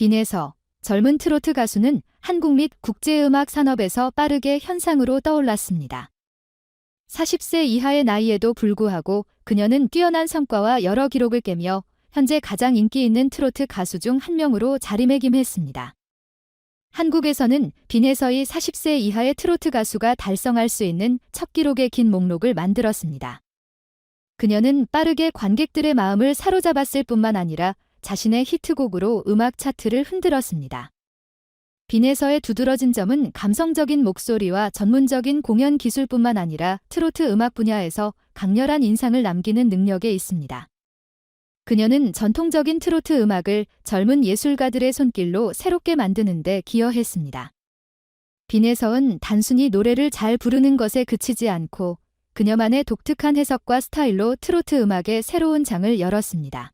빈에서 젊은 트로트 가수는 한국 및 국제음악 산업에서 빠르게 현상으로 떠올랐습니다. 40세 이하의 나이에도 불구하고 그녀는 뛰어난 성과와 여러 기록을 깨며 현재 가장 인기 있는 트로트 가수 중 한 명으로 자리매김했습니다. 한국에서는 빈에서의 40세 이하의 트로트 가수가 달성할 수 있는 첫 기록의 긴 목록을 만들었습니다. 그녀는 빠르게 관객들의 마음을 사로잡았을 뿐만 아니라 자신의 히트곡으로 음악 차트를 흔들었습니다. 빈에서의 두드러진 점은 감성적인 목소리와 전문적인 공연 기술뿐만 아니라 트로트 음악 분야에서 강렬한 인상을 남기는 능력에 있습니다. 그녀는 전통적인 트로트 음악을 젊은 예술가들의 손길로 새롭게 만드는 데 기여했습니다. 빈에서은 단순히 노래를 잘 부르는 것에 그치지 않고 그녀만의 독특한 해석과 스타일로 트로트 음악의 새로운 장을 열었습니다.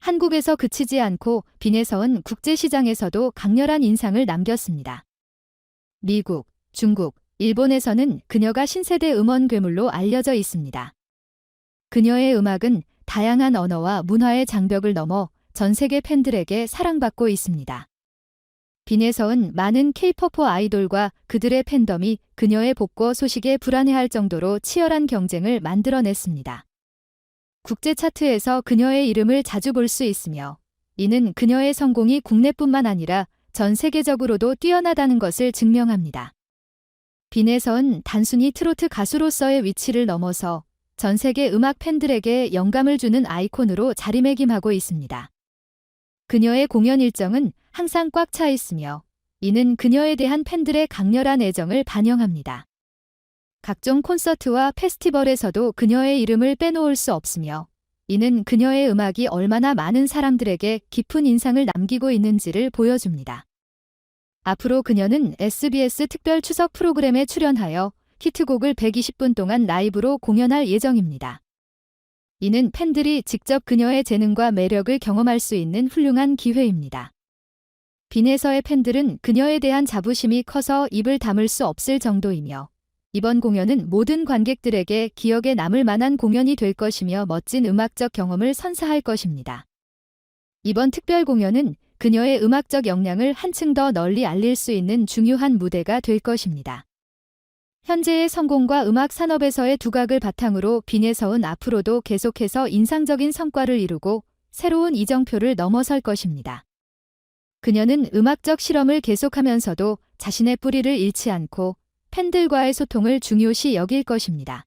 한국에서 그치지 않고 빈에서은 국제시장에서도 강렬한 인상을 남겼습니다. 미국, 중국, 일본에서는 그녀가 신세대 음원 괴물로 알려져 있습니다. 그녀의 음악은 다양한 언어와 문화의 장벽을 넘어 전 세계 팬들에게 사랑받고 있습니다. 빈에서은 많은 K-POP 아이돌과 그들의 팬덤이 그녀의 복고 소식에 불안해할 정도로 치열한 경쟁을 만들어냈습니다. 국제 차트에서 그녀의 이름을 자주 볼 수 있으며 이는 그녀의 성공이 국내뿐만 아니라 전 세계적으로도 뛰어나다는 것을 증명합니다. 빈에서는 단순히 트로트 가수로서의 위치를 넘어서 전 세계 음악 팬들에게 영감을 주는 아이콘으로 자리매김하고 있습니다. 그녀의 공연 일정은 항상 꽉 차 있으며 이는 그녀에 대한 팬들의 강렬한 애정을 반영합니다. 각종 콘서트와 페스티벌에서도 그녀의 이름을 빼놓을 수 없으며 이는 그녀의 음악이 얼마나 많은 사람들에게 깊은 인상을 남기고 있는지를 보여줍니다. 앞으로 그녀는 SBS 특별 추석 프로그램에 출연하여 히트곡을 120분 동안 라이브로 공연할 예정입니다. 이는 팬들이 직접 그녀의 재능과 매력을 경험할 수 있는 훌륭한 기회입니다. 빈에서의 팬들은 그녀에 대한 자부심이 커서 입을 다물 수 없을 정도이며 이번 공연은 모든 관객들에게 기억에 남을 만한 공연이 될 것이며 멋진 음악적 경험을 선사할 것입니다. 이번 특별 공연은 그녀의 음악적 역량을 한층 더 널리 알릴 수 있는 중요한 무대가 될 것입니다. 현재의 성공과 음악 산업에서의 두각을 바탕으로 빈에서은 앞으로도 계속해서 인상적인 성과를 이루고 새로운 이정표를 넘어설 것입니다. 그녀는 음악적 실험을 계속하면서도 자신의 뿌리를 잃지 않고 팬들과의 소통을 중요시 여길 것입니다.